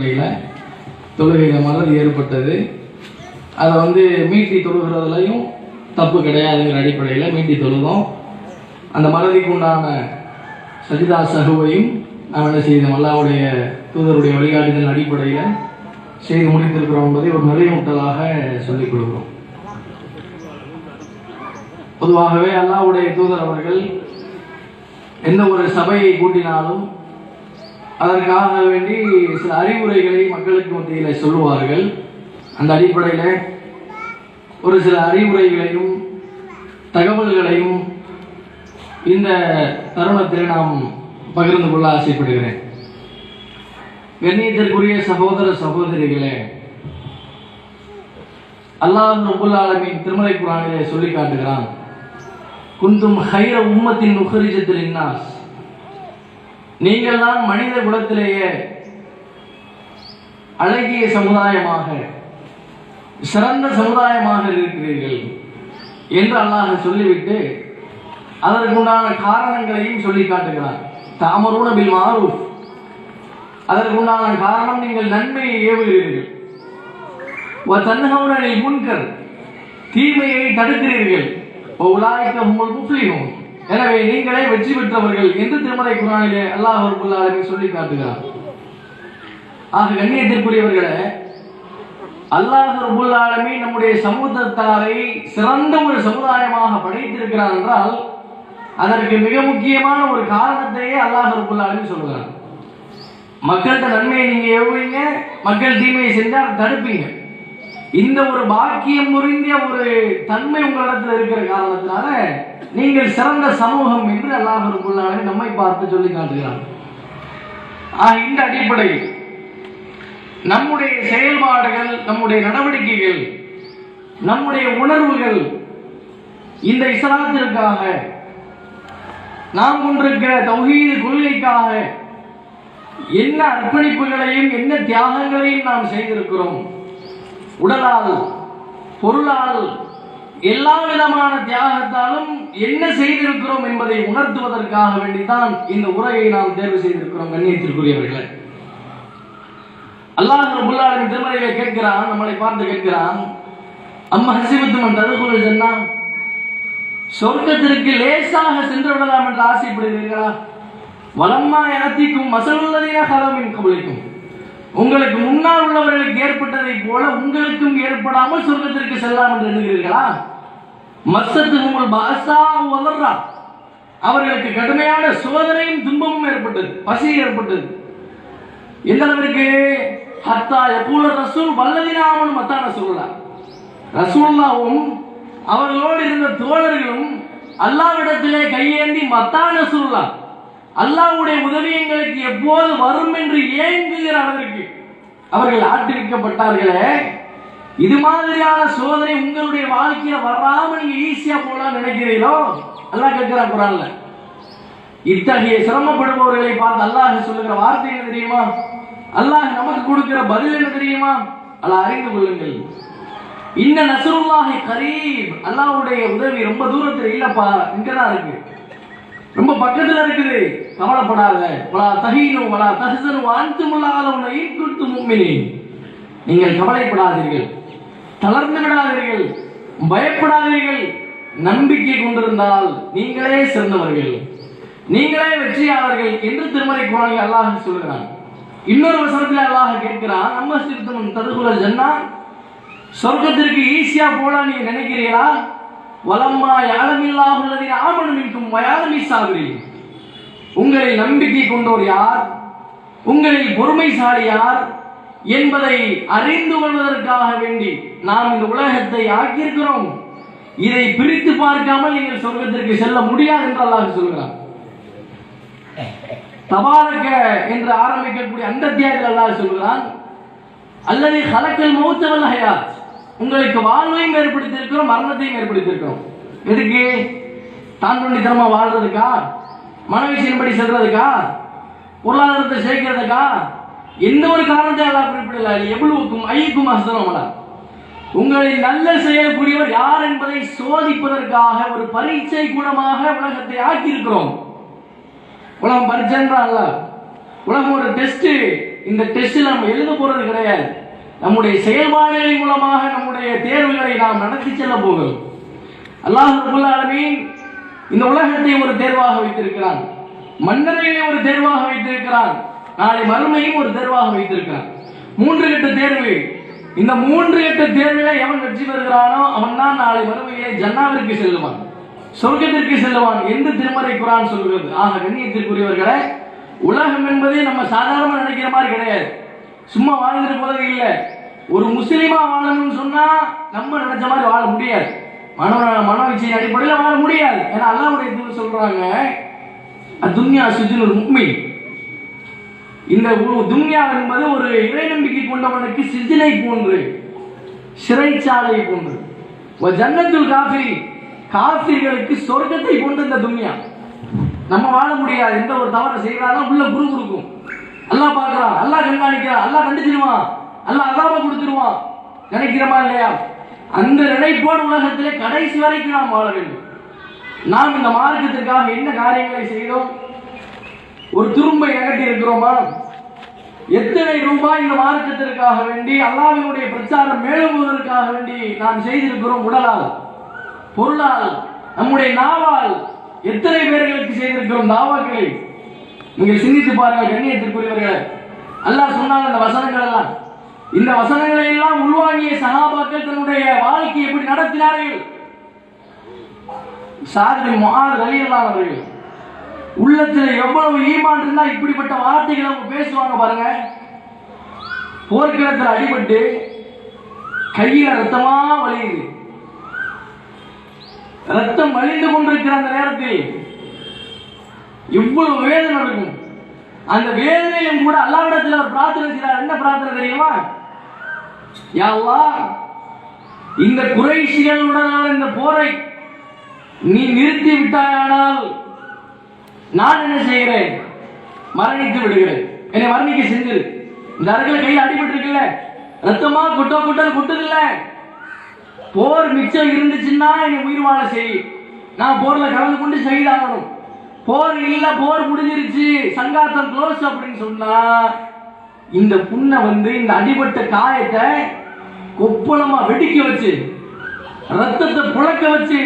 அடிப்படையில் தொழுகையில் மலர் ஏற்பட்டது. அதை வந்து மீட்டி தொழுகிறதுலையும் தப்பு கிடையாதுங்கிற அடிப்படையில் மீட்டி தொழுதோம். அந்த மலருக்கு உண்டான சஜிதா சகுவையும் நாம் என்ன செய்தோம்? அல்லாவுடைய தூதருடைய வழிகாட்டுதல் அடிப்படையில் செய்து முடித்திருக்கிறோம் என்பதை ஒரு நிறைவுட்டலாக சொல்லிக் கொள்கிறோம் பொதுவாகவே அல்லாவுடைய தூதர் அவர்கள் எந்த ஒரு சபையை கூட்டினாலும் அதற்காக வேண்டி சில அறிவுரைகளை மக்களுக்கு மத்தியில் சொல்லுவார்கள். அந்த அடிப்படையில் ஒரு சில அறிவுரைகளையும் தகவல்களையும் இந்த தருணத்தில் நாம் பகிர்ந்து கொள்ள ஆசைப்படுகிறேன். கண்ணியத்திற்குரிய சகோதர சகோதரிகளே அல்லாஹ் ரபுல் ஆலமின் திருமலை குரானிலே சொல்லி காட்டுகிறான் குந்தும் ஹைர உம்மத்தின் நுகரிஜத்தில் இன்னாஸ். நீங்கள் தான் மனித குலத்திலேயே அழகிய சமுதாயமாக சிறந்த சமுதாயமாக இருக்கிறீர்கள் என்று அல்லாஹ் சொல்லிவிட்டு அதற்குண்டான காரணங்களையும் சொல்லி காட்டுகிறார். தாமரூன பில் மாரூஃப். அதற்குண்டான காரணம் நீங்கள் நன்மையை ஏவுகிறீர்கள். தன்ஹவுனில் முன்கர். தீமையை தடுக்கிறீர்கள். உலாய்க்க உங்கள் முஸ்லிமும் எனவே நீங்களே வெற்றி பெற்றவர்கள் என்று திருமலை குரானிலே அல்லாஹ் ரபுல்லாலுமே சொல்லி காட்டுகிறார். ஆக கண்ணியத்திற்குரியவர்களே அல்லாஹ் ரபுல் ஆலமி நம்முடைய சமூகத்தாரை சிறந்த ஒரு சமுதாயமாக படைத்திருக்கிறார் என்றால் அதற்கு மிக முக்கியமான ஒரு காரணத்தையே அல்லாஹ் ரபுல் ஆலமி சொல்கிறார். மக்கள்கிட்ட நன்மையை நீங்க எவ்வளீங்க மக்கள் தீமையை செஞ்சால் அதை தடுப்பீங்க. இந்த ஒரு பாக்கியம் முறிந்திய ஒரு தன்மை உங்களிடத்துல இருக்கிற காரணத்தினால நீங்கள் சிறந்த சமூகம் என்று அல்லாஹ் நம்மை பார்த்து சொல்லி காட்டுகிறார் ஆக இந்த அடிப்படையில் நம்முடைய செயல்பாடுகள் நம்முடைய நடவடிக்கைகள் நம்முடைய உணர்வுகள் இந்த இஸ்லாத்திற்காக நாம் கொண்டிருக்கிற தௌஹீது கொள்கைக்காக என்ன அர்ப்பணிப்புகளையும் என்ன தியாகங்களையும் நாம் செய்திருக்கிறோம்? உடலால் பொருளால் எல்லா விதமான தியாகத்தாலும் என்ன செய்திருக்கிறோம் என்பதை உணர்த்துவதற்காக வேண்டித்தான் இந்த உரையை நாம் தேர்வு செய்திருக்கிறோம் கண்ணியத்திற்குரியவர்களே. அல்லாஹ் ரபுல்லாவின் திருமலையில கேட்கிறான் நம்மளை பார்த்து கேட்கிறான் அம்மா ஹசிபத்துமன் ததுகுல் சொன்னா சொர்க்கத்திற்கு லேசாக சென்று விடலாம் என்று ஆசைப்படுகிறீர்களா? வளமா எனத்திக்கும் மசலுள்ளதீன கலமின் கபலிக்கும். உங்களுக்கு முன்னால் உள்ளவர்களுக்கு ஏற்பட்டதை போல உங்களுக்கும் ஏற்படாமல் சொர்க்கத்திற்கு செல்லலாம் என்று எண்ணுகிறீர்களா? மசத்து உங்கள் பாசா வளர்றா அவர்களுக்கு கடுமையான சோதனையும் துன்பமும் ஏற்பட்டது பசி ஏற்பட்டது. எந்த அளவிற்கு? ஹத்தா எப்பூல ரசூல் வல்லதினாமன் மத்தா ரசூல்லா ரசூல்லாவும் அவர்களோடு இருந்த தோழர்களும் அல்லாவிடத்திலே கையேந்தி மத்தா ரசூல்லா அல்லாவுடைய உதவி எங்களுக்கு எப்போது வரும் என்று ஏங்குகிற அளவிற்கு அவர்கள் ஆட்டிருக்கப்பட்டார்களே. இது மாதிரியான சோதனை உங்களுடைய வாழ்க்கையில வராம நீங்க ஈஸியா போலாம் நினைக்கிறீங்களோ அல்லாஹ் கேட்கிறா குரான்ல. இத்தகைய சிரமப்படுபவர்களை பார்த்து அல்லாஹ் சொல்லுகிற வார்த்தை என்ன தெரியுமா? அல்லாஹ் நமக்கு கொடுக்கிற பதில் என்ன தெரியுமா? அல்லாஹ் அறிந்து கொள்ளுங்கள். இன்ன நசுருல்லாஹி கரீப் அல்லாஹ்வுடைய உதவி ரொம்ப தூரத்தில் இல்லப்பா இங்கதான் இருக்கு. ரொம்ப பக்கத்துல இருக்குது. கவலைப்படாத. வலா தஹீனு வலா தஹசனு அன்துமுல்லாஹுன உன்னை குன்தும் மும்மினே நீங்கள் கவலைப்படாதீர்கள். தளர்ந்து விடாதீர்கள். பயப்படாதீர்கள். நம்பிக்கை கொண்டிருந்தால் நீங்களே சிறந்தவர்கள். நீங்களே வெற்றியாளர்கள் என்று திருமலை குரானில் அல்லாஹ் சொல்கிறான். இன்னொரு வசனத்தில் அல்லாஹ் கேட்கிறான் நம்ம சிறுத்தம் ததுகுல ஜன்னா? சொர்க்கத்திற்கு ஈஸியா போலாம் நீங்க நினைக்கிறீங்களா வலம்மா யாழமில்லா உள்ளதின் ஆமணம் இருக்கும் வயாதமி சாகுரி உங்களை நம்பிக்கை கொண்டோர் யார்? உங்களில் பொறுமைசாலி யார்? என்பதை அறிந்து கொள்வதற்காக வேண்டி நாம் இந்த உலகத்தை ஆக்கியிருக்கிறோம். இதை பிரித்து பார்க்காமல் நீங்கள் சொர்க்கத்திற்கு செல்ல முடியாது என்று அல்லாஹ் சொல்கிறார் தபாரக என்று ஆரம்பிக்கக்கூடிய அந்த அத்தியாயத்தில் அல்லாஹ் சொல்கிறான் அல்லது கலக்கல் மௌத்தவல் ஹயாத். உங்களுக்கு வாழ்வையும் ஏற்படுத்தியிருக்கிறோம் மரணத்தையும் ஏற்படுத்தியிருக்கிறோம். எதுக்கு? தான் தோண்டித்தனமா வாழ்றதுக்கா மனவிஷயன்படி செல்றதுக்கா பொருளாதாரத்தை சேர்க்கிறதுக்கா எந்த ஒரு காரணத்தை எல்லாம் குறிப்பிடல. எவ்வளவுக்கும் ஐயக்கும் அசனமடா உங்களை நல்ல செய்யக்கூடியவர் யார் என்பதை சோதிப்பதற்காக ஒரு பரீட்சை குணமாக உலகத்தை ஆக்கியிருக்கிறோம். உலகம் பரீட்சைன்றா அல்ல. உலகம் ஒரு டெஸ்ட் இந்த டெஸ்ட் நம்ம எழுத போறது கிடையாது. நம்முடைய செயல்பாடுகளின் மூலமாக நம்முடைய தேர்வுகளை நாம் நடத்தி செல்ல போகிறோம். அல்லாஹ் இந்த உலகத்தை ஒரு தேர்வாக வைத்திருக்கிறான். மன்னர்களை ஒரு தேர்வாக வைத்திருக்கிறான். நாளை மறுமையும் ஒரு தேர்வாக வைத்திருக்கிறான். மூன்று கட்ட தேர்வு. இந்த மூன்று கட்ட தேர்வில எவன் வெற்றி பெறுகிறானோ அவன் தான் நாளை மறுமையிலே ஜன்னாவிற்கு செல்லுவான். சொர்க்கத்திற்கு செல்லுவான் என்று திருமறை குரான் சொல்கிறது. ஆக கண்ணியத்திற்குரியவர்களே உலகம் என்பதே நம்ம சாதாரண நினைக்கிற மாதிரி கிடையாது. சும்மா வாழ்ந்துட்டு போறது இல்ல. ஒரு முஸ்லீமா வாழணும்னு சொன்னா நம்ம நினைச்ச மாதிரி வாழ முடியாது. மன மன அடிப்படையில் வாழ முடியாது. ஏன்னா அல்லாவுடைய இது சொல்றாங்க துன்யா சுஜின் முக்மி இந்த துன்யா என்பது ஒரு இறை நம்பிக்கை கொண்டவனுக்கு சிஜினை போன்று சிறைச்சாலை போன்று. ஒரு ஜன்னத்துல் காஃபி காஃபிர்களுக்கு சொர்க்கத்தை கொண்டு இந்த துன்யா. நம்ம வாழ முடியாது. எந்த ஒரு தவறை செய்யறாலும் உள்ள குரு கொடுக்கும். அல்லாஹ் பார்க்கறான் அல்லாஹ் கண்காணிக்கிறான் அல்லாஹ் கண்டுச்சிருவான் அல்லாஹ் அதாப கொடுத்துருவான் நினைக்கிறோமா இல்லையா? அந்த நினைப்போடு உலகத்திலே கடைசி வரைக்கும் நாம் வாழ வேண்டும். நாம் இந்த மார்க்கத்திற்காக என்ன காரியங்களை செய்தோம்? ஒரு துரும்பை நகட்டி இருக்கிறோமா? எத்தனை ரூபாய் இந்த மார்க்கத்திற்காக வேண்டி அல்லாவினுடைய பிரச்சாரம் மேலும்புவதற்காக வேண்டி நாம் செய்திருக்கிறோம்? உடலால். பொருளால். நம்முடைய நாவால். எத்தனை பேர்களுக்கு செய்திருக்கிறோம்? தாவாக்களை நீங்கள் சிந்தித்து பாருங்கள் கண்ணியத்திற்குரியவர்களே. அல்லாஹ் சொன்னாங்க அந்த வசனங்கள் எல்லாம். இந்த வசனங்களை எல்லாம் உள்வாங்கிய சகாபாக்கள் தன்னுடைய வாழ்க்கையை எப்படி நடத்தினார்கள்? சாரதி முகாது அவர்கள் உள்ளத்துல எவ்வளவு ஈமான் இருந்தா இப்படிப்பட்ட வார்த்தைகளை அவங்க பேசுவாங்க பாருங்க. போர்க்களத்தில் அடிபட்டு கையில ரத்தமா வலியுது. ரத்தம் வலிந்து கொண்டிருக்கிற அந்த நேரத்தில் இவ்வளவு வேதனை இருக்கும் அந்த வேதனையிலும் கூட அல்லாவிடத்தில் அவர் பிரார்த்தனை செய்கிறார் என்ன பிரார்த்தனை தெரியுமா? யா இந்த குறைசிகளுடனான இந்த போரை நீ நிறுத்தி விட்டாயானால் நான் என்ன செய்கிறேன்? மரணித்து விடுகிறேன். என்னை மரணிக்க செஞ்சிரு. இந்த அருகில் கையில் அடிபட்டு இருக்குல்ல? ரத்தமா? குட்டோ குட்டல் குட்டுதில்ல? போர் மிச்சம் இருந்துச்சுன்னா என்னை உயிர் வாழ செய். நான் போர்ல கலந்து கொண்டு செய்தாகணும் போர் இல்ல போர் முடிஞ்சிருச்சு. சங்காத்தம் க்ளோஸ் அப்படின்னு சொன்னா இந்த புண்ணை வந்து இந்த அடிபட்ட காயத்தை கொப்பளமா வெடிக்க வச்சு ரத்தத்தை புழக்க வச்சு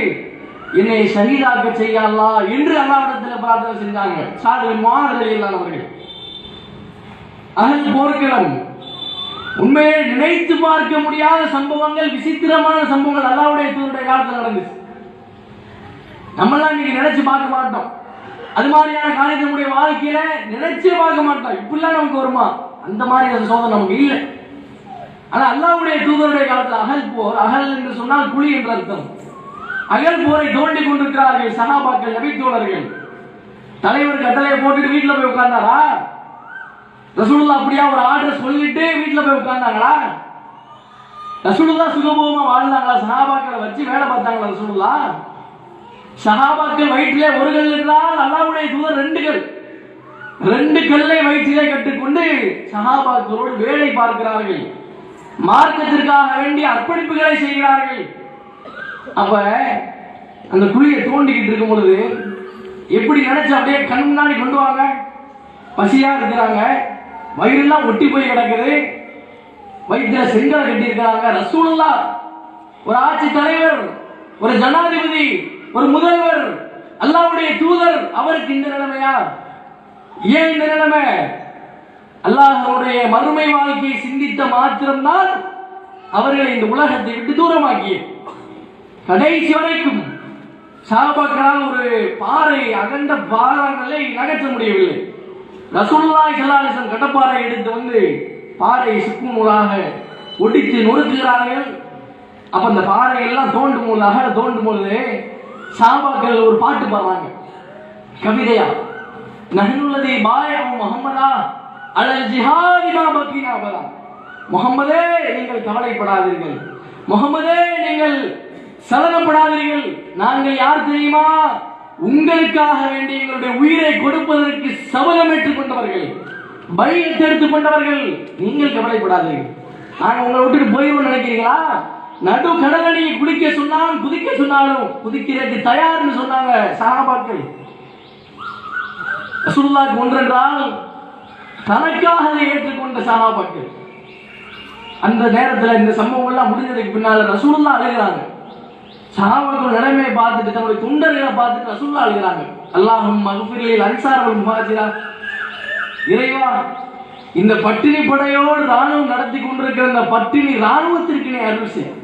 என்னை ஷஹீதாக்க செய்யலா என்று அல்லாவிடத்தில் பிரார்த்தனை செஞ்சாங்க. சாது மாறுதல் அவர்கள். அகல் போர்க்களம். உண்மையை நினைத்து பார்க்க முடியாத சம்பவங்கள் விசித்திரமான சம்பவங்கள் அல்லாவுடைய காலத்தில் நடந்துச்சு. நம்மளாம் இன்னைக்கு நினைச்சு பார்க்க மாட்டோம். அது மாதிரியான காரியத்தை நம்முடைய வாழ்க்கையில நினைச்சே பார்க்க மாட்டோம் இப்படிலாம் நமக்கு வருமா? அந்த மாதிரி அந்த சோதனை நமக்கு இல்லை. ஆனா அல்லாவுடைய தூதருடைய காலத்தில் அகல் போர் அகல் என்று சொன்னால் குழி என்ற அர்த்தம். அகல் போரை தோண்டி கொண்டிருக்கிறார்கள் சகாபாக்கள் நபித்தோழர்கள் தலைவர் கட்டளையை போட்டுட்டு வீட்டுல போய் உட்கார்ந்தாரா? ரசூலுல்லா அப்படியா ஒரு ஆர்டர் சொல்லிட்டு வீட்டுல போய் உட்கார்ந்தாங்களா? ரசூலுல்லா சுகபோகமா வாழ்ந்தாங்களா? சகாபாக்களை வச்சு வேலை பார்த்தாங்களா ரசூலுல்லா சகாபாக்கள் வயிற்றிலே ஒரு கல் என்றால் அல்லாவுடைய தூதர் ரெண்டு கல். ரெண்டு கல்லை வயிற்றிலே கட்டுக்கொண்டு சகாபாக்களோடு வேலை பார்க்கிறார்கள். மார்க்கத்திற்காக வேண்டிய அர்ப்பணிப்புகளை செய்கிறார்கள். அப்ப அந்த குழியை தோண்டிக்கிட்டு இருக்கும் பொழுது எப்படி நினைச்சு அப்படியே கண் முன்னாடி கொண்டு வாங்க? பசியா இருக்கிறாங்க. வயிறெல்லாம் ஒட்டி போய் கிடக்குது. வயிற்றுல செங்கலை கட்டியிருக்கிறாங்க. ரசூல்லா ஒரு ஆட்சி தலைவர் ஒரு ஜனாதிபதி ஒரு முதல்வர் அல்லாவுடைய தூதர் அவருக்கு இந்த நிலைமையா? ஏன் இந்த நிலைமை? அல்லாஹ்வுடைய மறுமை வாழ்க்கையை சிந்தித்த மாத்திரம்தான் அவர்களை இந்த உலகத்தை விட்டு தூரமாக்கிய. கடைசி வரைக்கும் சாபாக்களால் ஒரு பாறை அகண்ட பாறாங்களை நகர்த்த முடியவில்லை. ரசூலுல்லாஹி ஸல்லல்லாஹு கடப்பாறை எடுத்து வந்து பாறை சுக்கு நூலாக ஒடித்து நொறுக்குகிறார்கள். அப்ப அந்த பாறை எல்லாம் தோண்டும் போது அகல தோண்டும் பொழுது சாபாக்கள் ஒரு பாட்டு பாடுறாங்க கவிதையா நஹனுல்லதி பாயம் முகம்மதா அலல் ஜிஹாதிமா பக்கீனா முகம்மதே நீங்கள் கவலைப்படாதீர்கள். முகம்மதே நீங்கள் சலனப்படாதீர்கள். நாங்கள் யார் தெரியுமா? உங்களுக்காக வேண்டி எங்களுடைய உயிரை கொடுப்பதற்கு சபதம் ஏற்றுக்கொண்டவர்கள் பலியை எடுத்துக் கொண்டவர்கள். நீங்கள் கவலைப்படாதீர்கள். நாங்கள் உங்களை விட்டுட்டு போயிடுவோம் நினைக்கிறீங்களா? நடு கடலடி நீங்க குளிக்க சொன்னாலும் குதிக்க சொன்னாலும் குதிக்கிறதுக்கு தயார்னு சொன்னாங்க சகாபாக்கள். ரசூலுல்லாஹ்க்கு ஒன்றென்றால் தனக்காக அதை ஏற்றுக்கொண்ட சகாபாக்கள். அந்த நேரத்தில் இந்த சம்பவம் எல்லாம் முடிஞ்சதுக்கு பின்னால் ரசூல்லா அழுகிறாங்க. சகாபாக்கள் நிலைமையை பார்த்துட்டு தன்னுடைய துண்டர்களை பார்த்துட்டு ரசூல்லா அழுகிறாங்க. அல்லாஹும் மகபிரில் அன்சார்கள் முகாஜிரா இறைவா இந்த பட்டினி படையோடு ராணுவம் நடத்தி கொண்டிருக்கிற இந்த பட்டினி ராணுவத்திற்கு நீ அருள் செய்யும்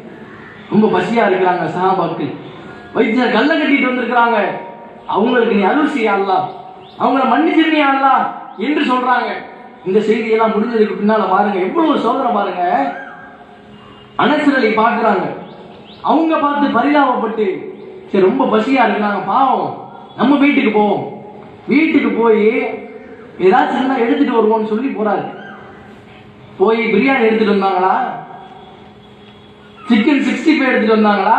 ரொம்ப பசியா இருக்கிறாங்க சகாபாக்கள் வைத்தியர் கல்ல கட்டிட்டு வந்திருக்கிறாங்க. அவங்களுக்கு நீ அருள் செய்ய அல்லாஹ் அவங்கள மன்னிச்சிருந்தியா அல்லாஹ் என்று சொல்றாங்க. இந்த செய்தியெல்லாம் முடிஞ்சதுக்கு பின்னால பாருங்க எவ்வளவு சோதனை பாருங்க. அனசரலை பார்க்குறாங்க. அவங்க பார்த்து பரிதாபப்பட்டு சரி ரொம்ப பசியா இருக்கிறாங்க பாவம். நம்ம வீட்டுக்கு போவோம். வீட்டுக்கு போய் ஏதாச்சும் இருந்தா எடுத்துட்டு வருவோம்னு சொல்லி போறாரு. போய் பிரியாணி எடுத்துட்டு வந்தாங்களா? சிக்கன் சிக்ஸ்டி ஃபைவ் எடுத்துட்டு வந்தாங்களா?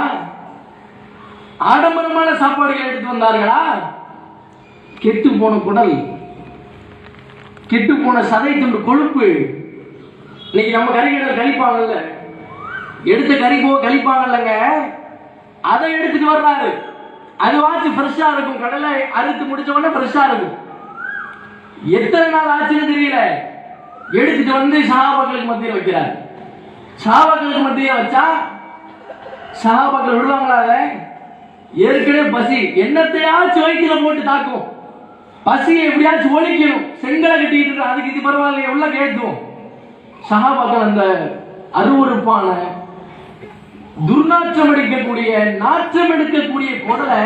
ஆடம்பரமான சாப்பாடுகள் எடுத்து வந்தார்களா? கெட்டு போன குடல் கெட்டு போன சதை துண்டு கொழுப்பு. இன்னைக்கு நம்ம கறிகளை கழிப்பாங்கல்ல? எடுத்த கறி போக கழிப்பாங்கல்லங்க. அதை எடுத்துட்டு வர்றாரு. அது வாச்சு ஃப்ரெஷ்ஷா இருக்கும். கடலை அறுத்து முடிச்ச உடனே ஃப்ரெஷ்ஷா இருக்கும். எத்தனை நாள் ஆச்சுன்னு தெரியல. எடுத்துட்டு வந்து சகாபாக்களுக்கு மத்தியில் வைக்கிறார். சாபாக்களுக்கு மத்தியே வச்சா? சகாபாக்கள் விடுவாங்களா ஏற்கனவே பசி. என்னத்தையாச்சும் வயிற்றுல போட்டு தாக்கும். பசியை எப்படியாச்சும் ஒழிக்கணும். செங்கலை கட்டிட்டு அதுக்கு இது பரவாயில்லையே உள்ள கேட்டுவோம் சகாபாக்கள் அந்த அருவருப்பான துர்நாற்றம் எடுக்கக்கூடிய நாற்றம் எடுக்கக்கூடிய குடலை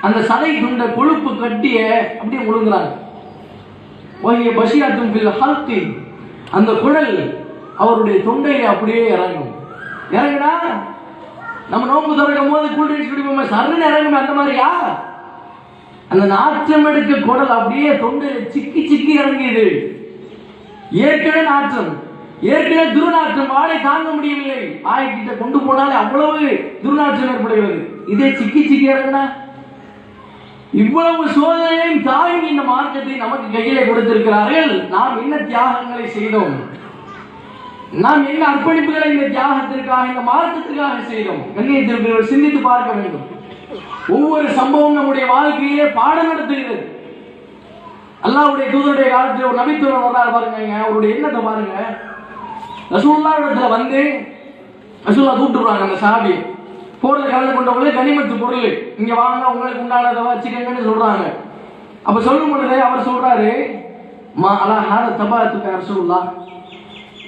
அந்த சதை துண்ட கொழுப்பு கட்டிய அப்படியே முழுங்குறாங்க வகிய பசியாத்தும் அந்த குடல் அவருடைய தொண்டை அப்படியே இறங்கும். இறங்குனா நம்ம நோம்பு திறக்கும் போது கூல்ட்ரிங்க்ஸ் குடிப்போமே சருன்னு இறங்குமே அந்த மாதிரியா அந்த நாற்றம் எடுக்க குடல் அப்படியே தொண்டு சிக்கி சிக்கி இறங்கியது. ஏற்கனவே நாற்றம். ஏற்கனவே துர்நாற்றம். வாழை தாங்க முடியவில்லை. ஆயக்கிட்ட கொண்டு போனாலே அவ்வளவு துர்நாற்றம் ஏற்படுகிறது. இதே சிக்கி சிக்கி இறங்கினா இவ்வளவு சோதனையும் தாயும் இந்த மார்க்கத்தை நமக்கு கையிலே கொடுத்திருக்கிறார்கள். நாம் என்ன தியாகங்களை செய்தோம்? நாம் என்ன அர்ப்பணிப்புகளை இந்த தியாகத்திற்காக இந்த மாற்றத்திற்காக செய்தோம்? கண்ணியத்திற்கு சிந்தித்து பார்க்க வேண்டும். ஒவ்வொரு சம்பவம் நம்முடைய வாழ்க்கையிலே பாடம் நடத்துகிறது. அல்லாவுடைய தூதருடைய காலத்தில் ஒரு நபித்துவம் வர்றாரு பாருங்க அவருடைய எண்ணத்தை பாருங்க. ரசூல்லா இடத்துல வந்து ரசூல்லா கூப்பிட்டுருவாங்க அந்த சாபி போர்ல கலந்து கொண்டவங்களே கனிமத்து பொருள். இங்க வாங்க உங்களுக்கு உண்டானதை வச்சுக்கங்கன்னு சொல்றாங்க. அப்ப சொல்லும் பொழுது அவர் சொல்றாரு மா அலா ஹார தபாத்துக்க ரசூல்லா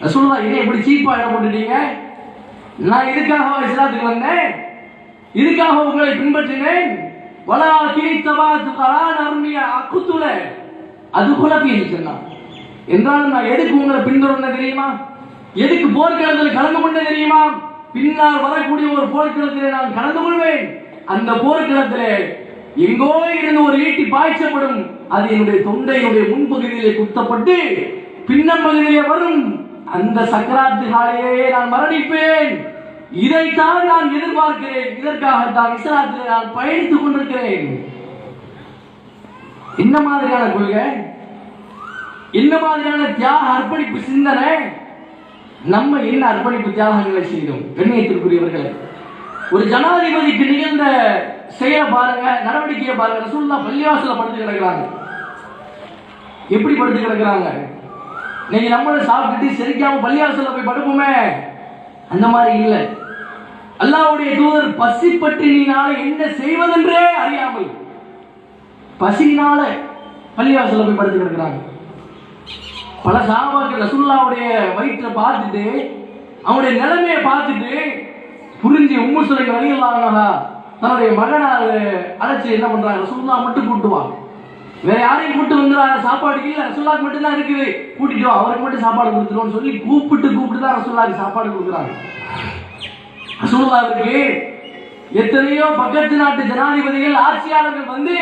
ரசூல்லா இதை இப்படி சீப்பா இடம் போட்டுட்டீங்க நான் இதுக்காக இஸ்லாத்துக்கு வந்தேன்? இதுக்காக உங்களை பின்பற்றினேன்? வலா கிளி துகலா கலா நர்மிய அக்குத்துல. அது குழப்பி சொன்னான் என்றாலும் நான் எதுக்கு உங்களை பின்தொடர்ந்த தெரியுமா? எதுக்கு போர்க்களத்தில் கலந்து கொண்ட தெரியுமா? பின்னால் வரக்கூடிய ஒரு போர்க்களத்தில் நான் கலந்து கொள்வேன். அந்த போர்க்களத்தில் எங்கோ இருந்து ஒரு ஈட்டி பாய்ச்சப்படும். அது என்னுடைய தொண்டையினுடைய முன்பகுதியிலே குத்தப்பட்டு பின்னம் பகுதியிலே வரும். அந்த சக்கராத்து காலையே நான் மரணிப்பேன். இதைத்தான் நான் எதிர்பார்க்கிறேன். இதற்காகத்தான் இஸ்லாத்திலே நான் பயணித்துக் கொண்டிருக்கிறேன். என்ன மாதிரியான கொள்கை? என்ன மாதிரியான தியாக அர்ப்பணிப்பு சிந்தனை? நம்ம என்ன அர்ப்பணிப்பு தியாகங்களை செய்தோம்? கண்ணியத்திற்குரியவர்களே ஒரு ஜனாதிபதிக்கு நிகழ்ந்த செயலை பாருங்க நடவடிக்கையை பாருங்க. ரசூல்லா பள்ளிவாசல படுத்து கிடக்குறாங்க. எப்படி படுத்து கிடக்குறாங்க? நீங்க நம்மளும் சாப்பிட்டுட்டு செரிக்காம பள்ளியாசல போய் படுப்போமே? அந்த மாதிரி இல்லை. அல்லாவுடைய தூதர் பசி பட்டினியினால என்ன செய்வதென்றே அறியாமல் பசியினால பள்ளிவாசல்ல போய் படுத்து கிடக்குறாங்க. பல சாபாக்கள் ரசுல்லாவுடைய வயிற்றை பார்த்துட்டு அவனுடைய நிலைமையை பார்த்துட்டு புரிஞ்சு உம்மு சுலைக்கு வழிகளாங்களா தன்னுடைய மகனை அழைச்சி என்ன பண்றாங்க? ரசுல்லா மட்டும் கூட்டு வா வேற யாரையும் கூப்பிட்டு வந்துடாத சாப்பாடு இல்ல ரசுல்லாக்கு மட்டும் தான் இருக்குது. கூட்டிட்டு வா அவருக்கு மட்டும் சாப்பாடு கொடுத்துருவோம்னு சொல்லி கூப்பிட்டு கூப்பிட்டு தான் ரசுல்லாக்கு சாப்பாடு கொடுக்குறாங்க. ரசூலுல்லாவிற்கு எத்தனையோ பக்கத்து நாட்டு ஜனாதிபதிகள் ஆட்சியாளர்கள் வந்து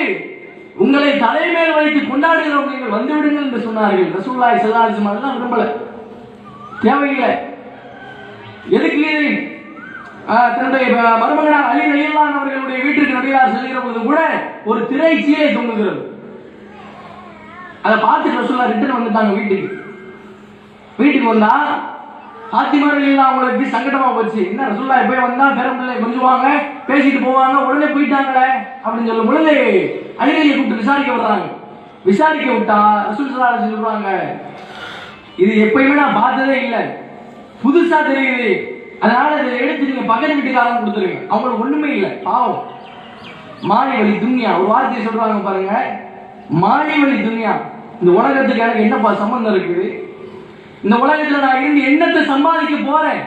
உங்களை தலைமையில் வைத்து கொண்டாடுகிறவங்க நீங்கள் வந்து விடுங்கள் என்று சொன்னார்கள். ரசூலுல்லாஹி ஸல்லல்லாஹு மாதிரிலாம் விரும்பல. தேவையில்லை. எதுக்கு தன்னுடைய மருமகனார் அலி ரலியல்லாஹு அவர்களுடைய வீட்டுக்கு நடிகார் செல்கிற பொழுது கூட ஒரு திரைச்சியை தொங்குகிறது. அதை பார்த்துட்டு ரசூல்லா ரிட்டர்ன் வந்துட்டாங்க வீட்டுக்கு. வீட்டுக்கு வந்தா பாத்திமார்கள் எல்லாம் அவங்களுக்கு சங்கடமா போச்சு? என்ன ரசூல்லா எப்பயும் வந்தா பேரம்பிள்ளை கொஞ்சுவாங்க பேசிட்டு போவாங்க உடனே போயிட்டாங்களே அப்படின்னு சொல்லும் பொழுது அலிகையை கூப்பிட்டு விசாரிக்க வர்றாங்க. விசாரிக்க விட்டா ரசூல் சலாஹ் சொல்லுவாங்க சொல்றாங்க இது எப்பயுமே நான் பார்த்ததே இல்லை. புதுசா தெரியுது. அதனால இதை எடுத்து நீங்க பக்கத்து வீட்டுக்காரங்க கொடுத்துருங்க. அவங்களுக்கு ஒண்ணுமே இல்லை. பாவம். மாலை வழி துன்யா. ஒரு வார்த்தையை சொல்றாங்க பாருங்க. மாலை வழி துன்யா. இந்த உலகத்துக்கு எனக்கு என்னப்பா சம்பந்தம் இருக்குது இந்த உலகத்தில் நான் இருந்து என்னத்தை சம்பாதிக்க போறேன்?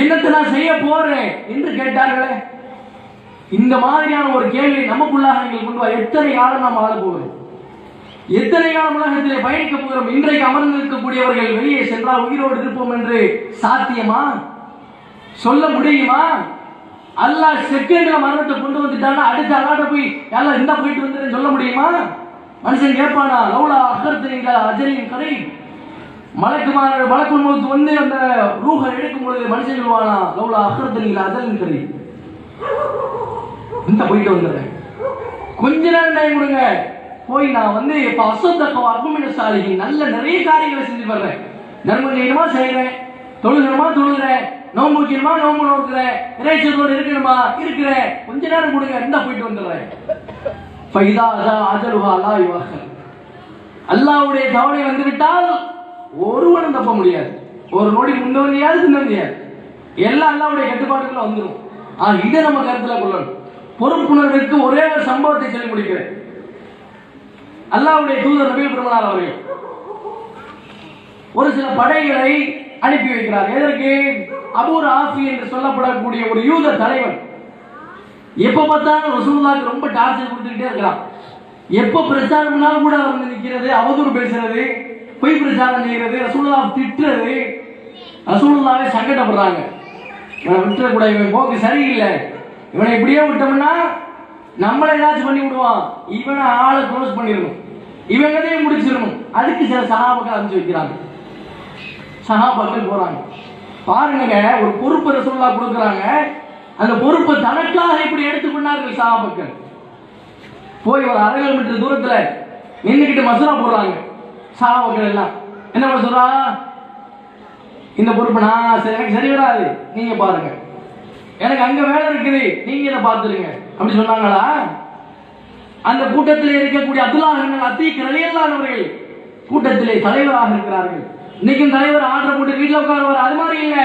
என்னத்தை நான் செய்ய போறேன்? என்று கேட்டார்களே. இந்த மாதிரியான ஒரு கேள்வி நமக்குள்ளாக நீங்கள் கொண்டு வா எத்தனை காலம் நாம் வாழ போகிறோம் எத்தனை காலம் உலகத்திலே பயணிக்க போகிறோம்? இன்றைக்கு அமர்ந்து இருக்கக்கூடியவர்கள் வெளியே சென்றால் உயிரோடு இருப்போம் என்று சாத்தியமா? சொல்ல முடியுமா? அல்லாஹ் செகண்ட்ல மரணத்தை கொண்டு வந்துட்டானா அடுத்த அல்லாட்ட போய் எல்லாம் இந்த போயிட்டு வந்துருன்னு சொல்ல முடியுமா? மனுஷன் கேட்பானா லவுலா அகர்த்தீங்க அஜரியின் கதை. மலக்குமார மலக்குள் மௌத்து வந்து அந்த ரூஹை எடுக்கும் பொழுது மனுஷன் சொல்லுவானா லவுலா அகர்த்தீங்க அஜரின் கதை. இந்த போயிட்டு வந்துடுறேன் கொஞ்ச நேரம் டைம் கொடுங்க. போய் நான் வந்து இப்ப அசத்தக்க அர்ப்பமின சாலைக்கு நல்ல நிறைய காரியங்களை செஞ்சு வர்றேன் நன்மை செய்யணுமா செய்யறேன் தொழுகணுமா தொழுகிறேன் நோம்பு வைக்கணுமா நோம்பு நோக்குறேன் இறைச்சலோடு இருக்கணுமா இருக்கிறேன். கொஞ்ச நேரம் கொடுங்க இந்த போயிட்டு வந்துடுறேன். அல்லாவுடைய தவணை வந்துவிட்டால் ஒருவனும் தப்ப முடியாது. ஒரு நொடி முன்னோடியாது பின்னோடியாது எல்லாம் அல்லாவுடைய கட்டுப்பாட்டுக்குள்ள வந்துடும் ஆனால் இதை நம்ம கருத்துல கொள்ளணும். பொறுப்புணர்வுக்கு ஒரே ஒரு சம்பவத்தை சொல்லி முடிக்கிறேன். அல்லாவுடைய தூதர் நபி பெருமனார் அவர்கள் ஒரு சில படைகளை அனுப்பி வைக்கிறார். எதற்கு? அபூர் ஆசி என்று சொல்லப்படக்கூடிய ஒரு யூத தலைவன். எப்ப பார்த்தாலும் ரசூலுல்லாஹ்க்கு ரொம்ப டார்ச்சர் கொடுத்துக்கிட்டே இருக்கிறான். எப்ப பிரச்சாரம் பண்ணாலும் கூட அவர் வந்து நிக்கிறது அவதூறு பேசுறது பொய் பிரச்சாரம் செய்யறது ரசூலுல்லாஹ் திட்டுறது. ரசூலுல்லாவே சங்கடப்படுறாங்க. இவனை விட்டுறக்கூடாது இவன் போக்கு சரியில்லை. இவனை இப்படியே விட்டோம்னா நம்மளை ஏதாச்சும் பண்ணி விடுவான். இவனை ஆளை க்ளோஸ் பண்ணிடணும். இவன் முடிச்சிடணும். அதுக்கு சில சகாபக்கள் அனுப்பிச்சு வைக்கிறாங்க. சகாபாக்கள் போறாங்க. பாருங்க ஒரு பொறுப்பு ரசூல்லா கொடுக்குறாங்க. அந்த பொறுப்பை தனக்காக இப்படி எடுத்துக்கொண்டார்கள் சகாபாக்கள். போய் ஒரு அரை கிலோமீட்டர் தூரத்துல நின்றுக்கிட்டு மசூரா போடுறாங்க. சகாபாக்கள் எல்லாம். என்ன மசூரா? இந்த பொறுப்பு நான் சரி, எனக்கு சரி வராது. நீங்க பாருங்க. எனக்கு அங்க வேலை இருக்குது. நீங்க இதை பார்த்துருங்க. அப்படி சொன்னாங்களா? அந்த கூட்டத்தில் இருக்கக்கூடிய அப்துல்லாஹ் அத்தீக் ரலியல்லானவர்கள் கூட்டத்திலே தலைவராக இருக்கிறார்கள். இன்னைக்கும் தலைவர் ஆர்டர் போட்டு வீட்டில் உட்காருவார். அது மாதிரி இல்லை.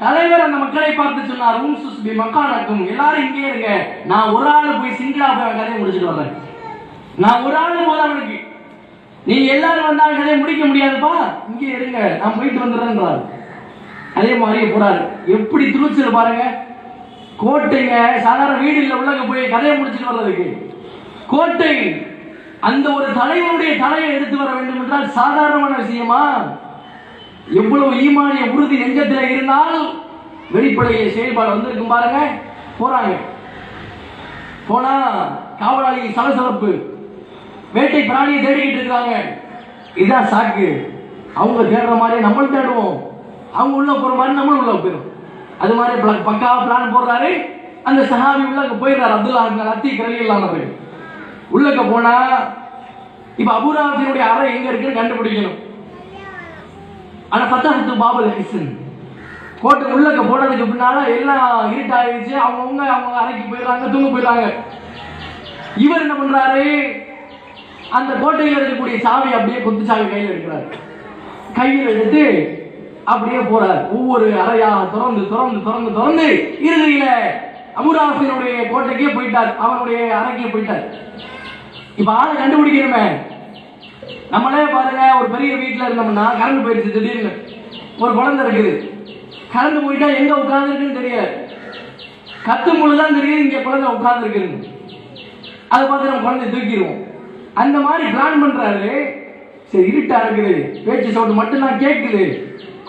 தலைவர் அந்த மக்களை பார்த்து சொன்னார் ஊம் சுஸ்பி மக்கானக்கும் எல்லாரும் இங்கே இருங்க. நான் ஒரு ஆள் போய் சிங்கிளா போய் அவன் கதையை முடிச்சிட்டு வர்றேன். நான் ஒரு ஆள் போதும் அவனுக்கு. நீ எல்லாரும் வந்தாலும் கதையை முடிக்க முடியாதுப்பா. இங்கே இருங்க. நான் போயிட்டு வந்துடுறேன்றாரு. அதே மாதிரி போறாரு. எப்படி துணிச்சிரு பாருங்க. கோட்டைங்க சாதாரண வீடு இல்ல உள்ளங்க போய் கதையை முடிச்சிட்டு வர்றதுக்கு. கோட்டை அந்த ஒரு தலைவனுடைய தலையை எடுத்து வர வேண்டும் என்றால் சாதாரணமான விஷயமா? எவ்வளவு ஈமானிய உறுதி நெஞ்சத்தில் இருந்தால் வெளிப்படைய செயல்பாடு வந்திருக்கும் பாருங்க. போறாங்க. போனா காவலாளி சலசலப்பு வேட்டை பிராணியை தேடிக்கிட்டு இருக்காங்க. இதான் சாக்கு. அவங்க தேடுற மாதிரி நம்மளும் தேடுவோம். அவங்க உள்ள போற மாதிரி நம்மளும் உள்ள போயிடும் அது மாதிரி பக்காவா பிளான் போடுறாரு. அந்த சஹாபி உள்ள போயிடுறாரு. அப்துல்லா அத்தி கரையில்லானவர் உள்ளக்க போனா இப்ப அபுராபினுடைய அறை எங்க இருக்குன்னு கண்டுபிடிக்கணும். ஆனால் பத்தாவது பாபுல் ஹிசன் கோட்டை உள்ளக்க போனதுக்கு பின்னால எல்லாம் இருட்டாயிருச்சு அவங்கவுங்க அவங்க அறைக்கு போயிடுறாங்க தூங்க போயிடுறாங்க. இவர் என்ன பண்றாரு? அந்த கோட்டையில் இருக்கக்கூடிய சாவி அப்படியே கொத்து சாவி கையில் எடுக்கிறார். கையில் எடுத்து அப்படியே போறார். ஒவ்வொரு அறையாக திறந்து திறந்து திறந்து திறந்து இறுதியில அமுராசினுடைய கோட்டைக்கே போயிட்டார். அவனுடைய அறைக்கே போயிட்டார். இப்ப ஆளை கண்டுபிடிக்கணுமே. நம்மளே பாருங்க ஒரு பெரிய வீட்டில் இருந்தோம்னா கரண்ட் போயிடுச்சு திடீர்னு. ஒரு குழந்தை இருக்குது. கரண்ட் போயிட்டா எங்க உட்கார்ந்துருக்குன்னு தெரியாது. கத்து முழுதான் தெரியுது இங்க குழந்தை உட்கார்ந்து அதை பார்த்து நம்ம குழந்தைய தூக்கிடுவோம். அந்த மாதிரி பிளான் பண்றாரு. சரி இருட்டா இருக்குது. பேச்சு சவுண்ட் மட்டும்தான் கேட்குது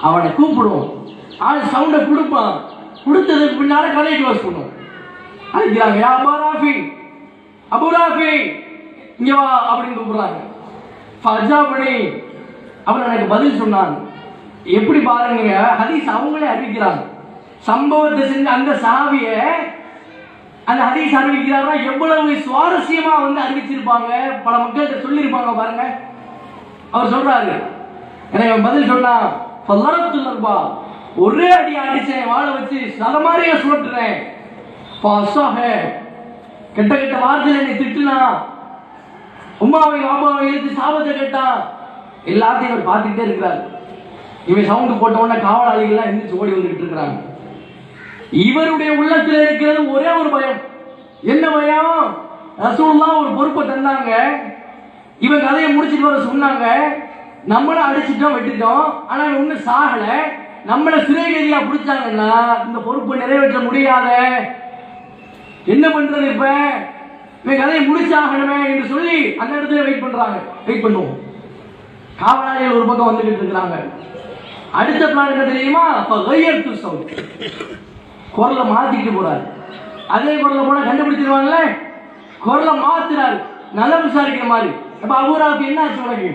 அவனை கூப்பிடுவோம். ஆள் சவுண்டை கொடுப்பான். கொடுத்ததுக்கு பின்னால கதையை க்ளோஸ் பண்ணுவோம். அழைக்கிறாங்க யா அபுராஃபி அபுராஃபி இங்க வா அப்படின்னு கூப்பிடுறாங்க. ஃபஜா அவர் எனக்கு பதில் சொன்னான் எப்படி பாருங்க ஹதீஸ் அவங்களே அறிவிக்கிறாங்க சம்பவத்தை செஞ்ச அந்த சாவிய அந்த ஹதீஸ் அறிவிக்கிறாரா எவ்வளவு சுவாரஸ்யமா வந்து அறிவிச்சிருப்பாங்க பல மக்கள்கிட்ட சொல்லியிருப்பாங்க பாருங்க. அவர் சொல்றாரு எனக்கு பதில் சொன்னா பல்லரத்துலர்பா ஒரே அடி அடிச்சேன் வாழை வச்சு சதமாரியா சுழட்டுறேன் கெட்ட கெட்ட வார்த்தையில என்னை திட்டுனா உமாவை பாபாவை இழுத்து சாபத்தை கேட்டான் எல்லாத்தையும் அவர் பார்த்துக்கிட்டே இருக்கிறார். இவன் சவுண்டு போட்ட உடனே காவலாளிகள்லாம் எந்திரிச்சு ஓடி வந்துகிட்டு இருக்கிறாங்க. இவருடைய உள்ளத்துல இருக்கிறது ஒரே ஒரு பயம். என்ன பயம்? ரசூல்லா ஒரு பொறுப்பை தந்தாங்க. இவன் கதையை முடிச்சிட்டு வர சொன்னாங்க. நம்மள அடிச்சுட்டோம் வெட்டிட்டோம். ஆனா இவன் ஒன்றும் சாகல. நம்மள சிறைகதியா பிடிச்சாங்கன்னா இந்த பொறுப்பை நிறைவேற்ற முடியாத. என்ன பண்றது இப்ப? இவன் கதையை முடிச்சாகணுமே என்று சொல்லி அந்த இடத்துல வெயிட் பண்றாங்க. வெயிட் பண்ணுவோம். காவலாளிகள் ஒரு பக்கம் வந்துகிட்டு இருக்கிறாங்க. அடுத்த பிளான் என்ன தெரியுமா? கையெழுத்து சவுண்ட் குரலை மாத்திக்கிட்டு போறாரு. அதே குரலை போனா கண்டுபிடிச்சிருவாங்கல்ல குரலை மாத்துறாரு. நல்லா விசாரிக்கிற மாதிரி. அப்ப அபூராவுக்கு என்ன ஆச்சு உனக்கு?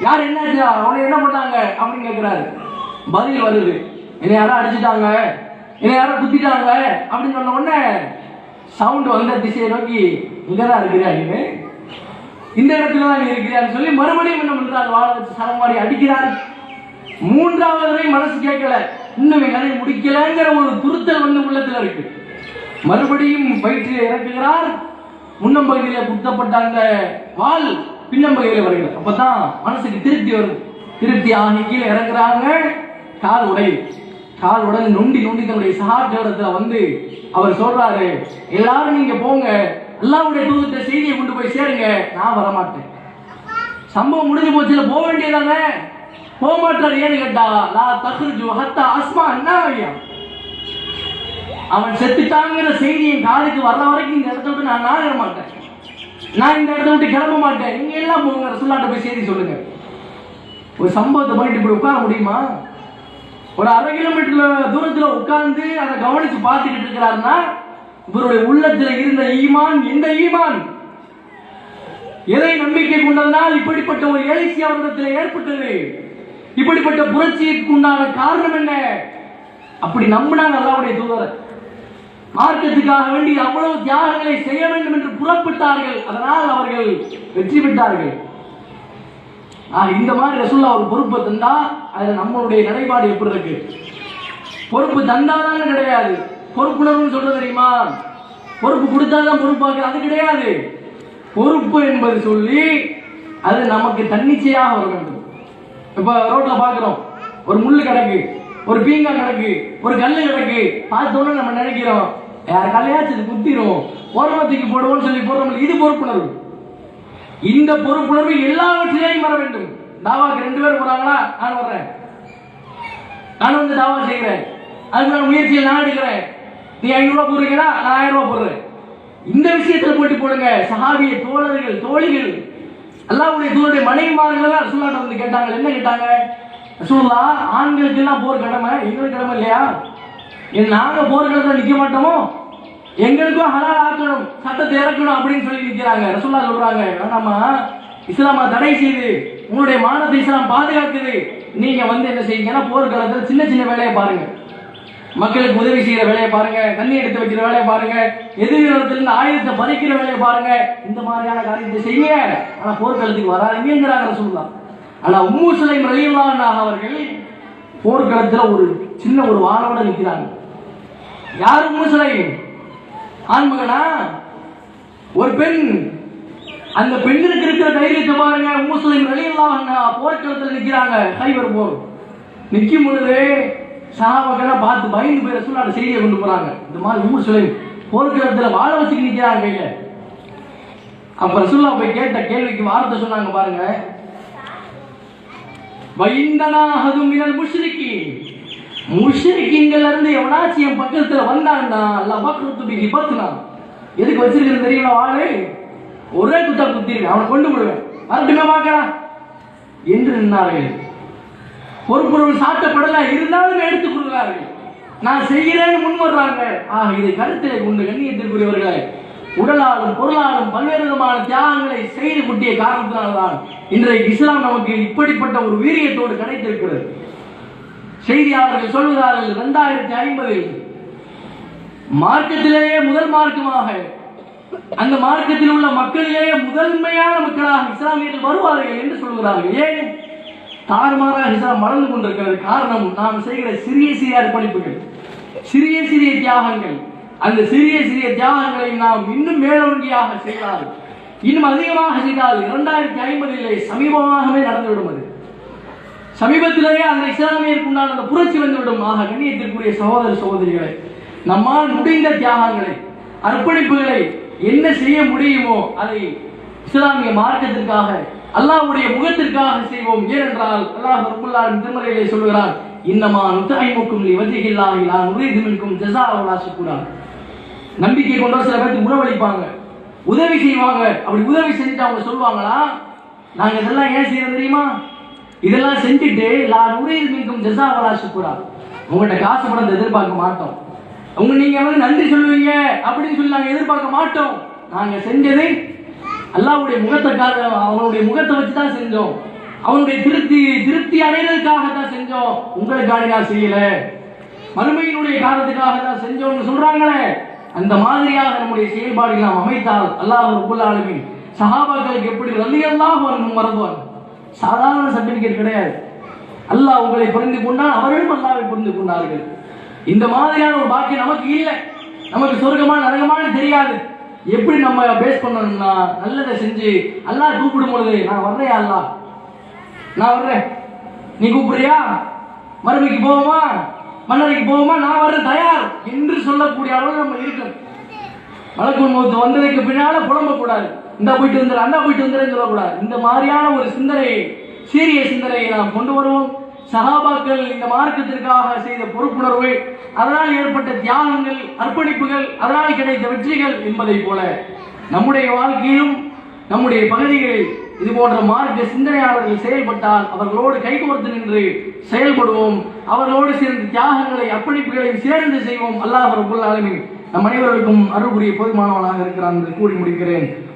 யார் என்ன ஆச்சு அவனை என்ன பண்ணாங்க? அப்படின்னு கேட்கிறாரு பதில் வருது. என்னை யாரோ அடிச்சுட்டாங்க. என்னை யாரோ குத்திட்டாங்க. அப்படின்னு சொன்ன உடனே சவுண்ட் வந்த திசையை நோக்கி இங்கதான் இருக்கிறா நீங்க இந்த இடத்துல தான் நீ இருக்கிறான்னு சொல்லி மறுபடியும் என்ன பண்றாரு வாழ வச்சு சரமாடி அடிக்கிறார். மூன்றாவது வரை மனசு கேட்கல. இன்னும் கதை முடிக்கலங்கிற ஒரு துருத்தல் வந்து உள்ளத்துல இருக்கு. மறுபடியும் வயிற்றில் இறக்குகிறார். முன்னம்பகுதியில குத்தப்பட்ட அந்த வால் பின்னம்பகுதியில வருகிறது. அப்பதான் மனசுக்கு திருப்தி வரும். திருப்தி ஆகி கீழே இறங்குறாங்க. கால் உடையுது. கால் உடல் நொண்டி நொண்டி தன்னுடைய சகாஜோரத்துல வந்து அவர் சொல்றாரு எல்லாரும் நீங்க போங்க. அல்லாவுடைய தூதத்தை செய்தியை கொண்டு போய் சேருங்க. நான் வரமாட்டேன். சம்பவம் முடிஞ்சு போச்சுல போக வேண்டியதானே போக மாட்டார் ஏன்னு கேட்டா லா தகுர்ஜு ஹத்தா அஸ்மா என்ன ஐயா அவன் செத்துட்டாங்கிற செய்தி என் காலுக்கு வர்ற வரைக்கும் இந்த இடத்த விட்டு நான் நாகிற மாட்டேன். நான் இந்த இடத்த விட்டு கிளம்ப மாட்டேன். நீங்க எல்லாம் போங்க ரசுல்லாட்ட போய் செய்தி சொல்லுங்க. ஒரு சம்பவத்தை பண்ணிட்டு இப்படி உட்கார முடியுமா? ஒரு அரை கிலோமீட்டர் தூரத்துல உட்கார்ந்து அதை கவனிச்சு பார்த்துக்கிட்டு இருக்கிறாருன்னா இவருடைய உள்ளத்துல இருந்த ஈமான் எந்த ஈமான் எதை நம்பிக்கை கொண்டதனால் இப்படிப்பட்ட ஒரு எழுச்சி அவரிடத்தில் ஏற்பட்டது? இப்படிப்பட்ட புரட்சிக்கு உண்டான காரணம் என்ன? அப்படி நம்பினாங்க அல்லாவுடைய தூதர். மார்க்கத்துக்காக வேண்டி அவ்வளவு தியாகங்களை செய்ய வேண்டும் என்று புறப்பட்டார்கள். அதனால் அவர்கள் வெற்றி பெற்றார்கள். இந்த மாதிரி ரசுல்லா ஒரு பொறுப்பை தந்தா அதுல நம்மளுடைய நிலைப்பாடு எப்படி இருக்கு? பொறுப்பு தந்தாதான்னு கிடையாது. பொறுப்புணர்வுன்னு சொல்றது தெரியுமா? பொறுப்பு கொடுத்தாதான் பொறுப்பாக்கு அது கிடையாது. பொறுப்பு என்பது சொல்லி அது நமக்கு தன்னிச்சையாக வர வேண்டும். இப்ப ரோட்ல பாக்குறோம். ஒரு முள்ளு கிடக்கு ஒரு பீங்கா கிடக்கு ஒரு கல்லு கிடக்கு. பார்த்தோன்னு நம்ம நினைக்கிறோம் யார் கல்லையாச்சும் இது குத்திரும். ஓரமத்துக்கு போடுவோம்னு சொல்லி போடுறோம் இது பொறுப்புணர்வு. இந்த பொறுப்புணர்வு எல்லாவற்றிலையும் வர வேண்டும். தாவாக்கு ரெண்டு பேர் போறாங்களா? நான் வர்றேன். நான் வந்து தாவா செய்கிறேன். அதுக்கான முயற்சியில் நான் எடுக்கிறேன். நீ ஐநூறு ரூபா போடுறீங்களா? நான் ஆயிரம் ரூபா போடுறேன். இந்த விஷயத்துல போட்டி போடுங்க. சஹாபிய தோழர்கள் தோழிகள். அல்லாவுடைய தூதருடைய மனைவிமார்கள் தான் ரசூலுல்லாஹ் வந்து கேட்டாங்க. என்ன கேட்டாங்க? ரசூலுல்லா ஆண்களுக்கு எல்லாம் போர் கடமை. எங்களுக்கு கடமை இல்லையா? நாங்க போர் கடமை நிக்க மாட்டோமோ? எங்களுக்கும் ஹலால் ஆக்கணும் சட்டத்தை இறக்கணும் அப்படின்னு சொல்லி நிற்கிறாங்க ரசூலுல்லாஹ் சொல்றாங்க வேணாமா இஸ்லாமா தடை செய்து உங்களுடைய மானத்தை இஸ்லாம் பாதுகாக்குது. நீங்க வந்து என்ன செய்யுங்கன்னா போர்க்காலத்தில் சின்ன சின்ன வேலையை பாருங்க. மக்களுக்கு உதவி செய்யற வேலையை பாருங்க தண்ணி எடுத்து வைக்கிற வேலையை பாருங்க எதிர்காலத்திலிருந்து ஆயுதத்தை பறிக்கிற வேலையை பாருங்க. இந்த மாதிரியான காரியத்தை செய்யுங்க. ஆனா போர்க்களத்துக்கு வராதுங்கிறாங்க சொல்லலாம் ஆனா உம்மு சுலைம் ரலியல்லாஹு அவர்கள் போர்க்களத்துல ஒரு சின்ன ஒரு வாளோட நிற்கிறாங்க யார் உம்மு சுலைம்? ஆண்மகனா? ஒரு பெண். அந்த பெண்ணுக்கு இருக்கிற தைரியத்தை பாருங்க. முஸ்லிம் சுலைம் போர்க்களத்தில் நிற்கிறாங்க. ஹைவர் போர். நிற்கும் பொழுது சஹாபாக்கெல்லாம் பார்த்து பயந்து போய் அந்த செய்தியை கொண்டு போறாங்க. இந்த மாதிரி உம்மு சுலைம் வாழ வச்சுட்டு நிற்கிறாங்க கையில. அப்ப ரசூல்லா போய் கேட்ட கேள்விக்கு வார்த்தை சொன்னாங்க பாருங்க. வைந்தனாகதும் மினல் முஷ்ரிக்கி முஷ்ரிக்கின்கள் இருந்து எவனாச்சும் என் பக்கத்துல வந்தான்டா எல்லாம் பக்கத்து விபத்துனா எதுக்கு வச்சிருக்கிறது தெரியல ஆளு? ஒரே குத்தா குத்திருவேன் அவனை கொண்டு விடுவேன். வரட்டுமே பார்க்கலாம். என்று நின்றார்கள். பொறுப்புறவு சாட்டப்படல இருந்தாலும் எடுத்துக் கொள்கிறார்கள் நான் செய்கிறேன்னு முன் வர்றாங்க. ஆக இதை கருத்தில் கொண்டு கண்ணியத்திற்குரியவர்களே உடலாலும் பொருளாலும் பல்வேறு விதமான தியாகங்களை செய்து குட்டிய காரணத்தினால்தான் இன்றைக்கு இஸ்லாம் நமக்கு இப்படிப்பட்ட ஒரு வீரியத்தோடு கிடைத்திருக்கிறது. செய்தியாளர்கள் சொல்கிறார்கள் இரண்டாயிரத்தி ஐம்பதில். மார்க்கத்திலேயே முதல் மார்க்கமாக அந்த மார்க்கத்தில் உள்ள மக்களிலேயே முதன்மையான மக்களாக இஸ்லாமியர்கள் வருவார்கள் என்று சொல்கிறார்கள் ஏன்? தாறுமாறாக இஸ்லாம் மறந்து கொண்டிருக்கிறது. காரணம் நாம் செய்கிற சிறிய சிறிய அர்ப்பணிப்புகள் சிறிய சிறிய தியாகங்கள். அந்த சிறிய சிறிய தியாகங்களை நாம் இன்னும் மேலோங்கியாக செய்தால் இன்னும் அதிகமாக செய்தால் இரண்டாயிரத்தி ஐம்பதிலே சமீபமாகவே நடந்துவிடும் அது. சமீபத்திலேயே அந்த இஸ்லாமியருக்கு உண்டான அந்த புரட்சி வந்துவிடும். ஆக கண்ணியத்திற்குரிய சகோதர சகோதரிகளை நம்மால் முடிந்த தியாகங்களை அர்ப்பணிப்புகளை என்ன செய்ய முடியுமோ அதை இஸ்லாமிய மார்க்கத்திற்காக அல்லாஹ்வுடைய முகத்திற்காக செய்வோம். ஏனென்றால் அல்லாஹ் ரப்புல்லாஹ் திருமறையிலே சொல்கிறான் இன்னமா நுத்தாய்முக்கும் லி வஜ்ஹில்லாஹி லா நுரீது மின்கும் ஜஸாஅ நம்பிக்கை கொண்டவர் சில பேருக்கு உறவளிப்பாங்க உதவி செய்வாங்க. அப்படி உதவி செஞ்சுட்டு அவங்க சொல்லுவாங்களா? நாங்க இதெல்லாம் ஏன் செய்யறோம் தெரியுமா? இதெல்லாம் செஞ்சுட்டு லா நுரீது மின்கும் ஜஸாஅ சுக்குரா உங்கள்கிட்ட காசு பணத்தை எதிர்பார்க்க மாட்டோம். உங்க நீங்க வந்து நன்றி சொல்லுவீங்க அப்படின்னு சொல்லி நாங்கள் எதிர்பார்க்க மாட்டோம். நாங்க செஞ்சதை முகத்தை முகத்தைக்காக அவனுடைய முகத்தை வச்சு தான் செஞ்சோம். அவனுடைய திருப்தி திருப்தி அடைகிறதுக்காக தான் செஞ்சோம் உங்களுக்காக நான் செய்யல. மறுமையினுடைய காரணத்துக்காக தான் செஞ்சோம்னு சொல்றாங்களே. அந்த மாதிரியாக நம்முடைய செயல்பாடுகளை நாம் அமைத்தால் அல்லாஹ் ரப்புல் ஆலமீன் சஹாபாக்களுக்கு எப்படி ரலியல்லாஹு வரணும் மறந்துவான் சாதாரண சர்டிபிகேட் கிடையாது. அல்லாஹ் உங்களை புரிந்து கொண்டால் அவர்களும் அல்லாவை புரிந்து கொண்டார்கள். இந்த மாதிரியான ஒரு பாக்கியம் நமக்கு இல்லை. நமக்கு சொர்க்கமா நரகமானு தெரியாது. எப்படி நம்ம பேஸ் பண்ணணும்னா நல்லதை செஞ்சு அல்லாஹ் கூப்பிடும் பொழுது நான் வர்றேன் அல்லாஹ். நான் வர்றேன். நீ கூப்பிடுறியா? மறுமைக்கு போவோமா? மன்னரைக்கு போவோமா? நான் வர்றேன் தயார் என்று சொல்லக்கூடிய அளவு நம்ம இருக்கணும். மலக்குள் மௌத்து வந்ததுக்கு பின்னால புலம்பக்கூடாது. இந்த போயிட்டு வந்துடு அண்ணா போயிட்டு வந்துடுன்னு சொல்லக்கூடாது. இந்த மாதிரியான ஒரு சிந்தனை சீரிய சிந்தனையை நாம் கொண்டு வருவோம். சகாபாக்கள் இந்த மார்க்கத்திற்காக செய்த பொறுப்புணர்வு அதனால் ஏற்பட்ட தியாகங்கள் அர்ப்பணிப்புகள் அதனால் கிடைத்த வெற்றிகள் என்பதை போல நம்முடைய வாழ்க்கையிலும் நம்முடைய பகுதிகளில் இது போன்ற மார்க்க சிந்தனையாளர்கள் செயல்பட்டால் அவர்களோடு கைகோர்த்து நின்று செயல்படுவோம். அவர்களோடு சேர்ந்து தியாகங்களை அர்ப்பணிப்புகளையும் சேர்ந்து செய்வோம். அல்லாஹ் ரபுல் ஆலமீன். நம் அனைவருக்கும் அருள்புரிய போதுமானவனாக இருக்கிறான் என்று கூறி முடிக்கிறேன்.